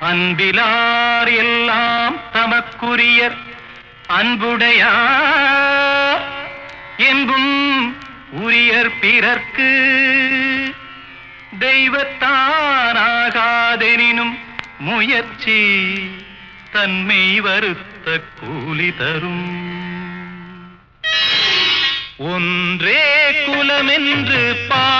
அன்பிலார் எல்லாம் தமக்குரியர் அன்புடையார் என்பும் உரியர் பிறர்க்கு. தெய்வத்தானாகாதெனினும் முயற்சி தன்மை வருத்த கூலி தரும். ஒன்றே குலமென்று பா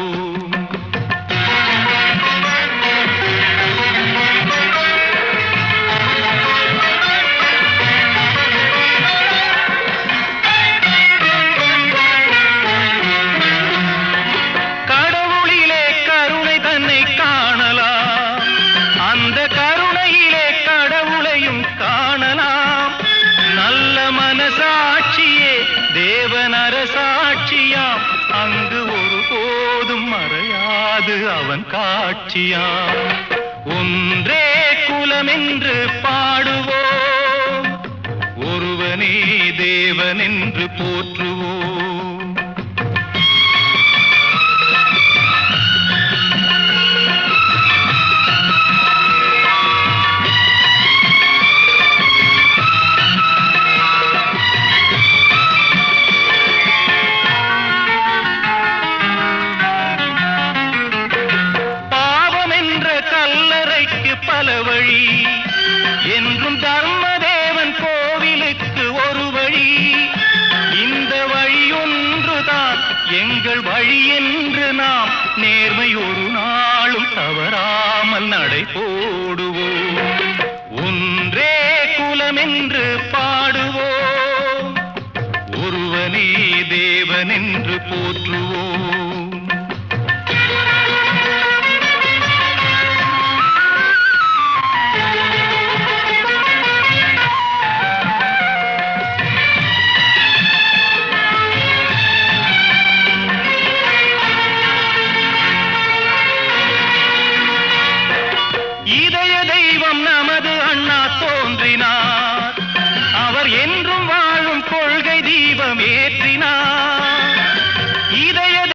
அது அவன் காட்சியாம். ஒன்றே குலமென்று பாடுவோம். ஒருவனே தேவன் என்று போற்றுவோம். எங்கள் வழி என்று நாம் நேர்மை ஒரு நாளும் தவறாமல் நடை போடுவோம். ஒன்றே குலம் என்று பாடுவோம். ஒருவனே தேவன் என்று போற்றுவோம். தோன்றினார்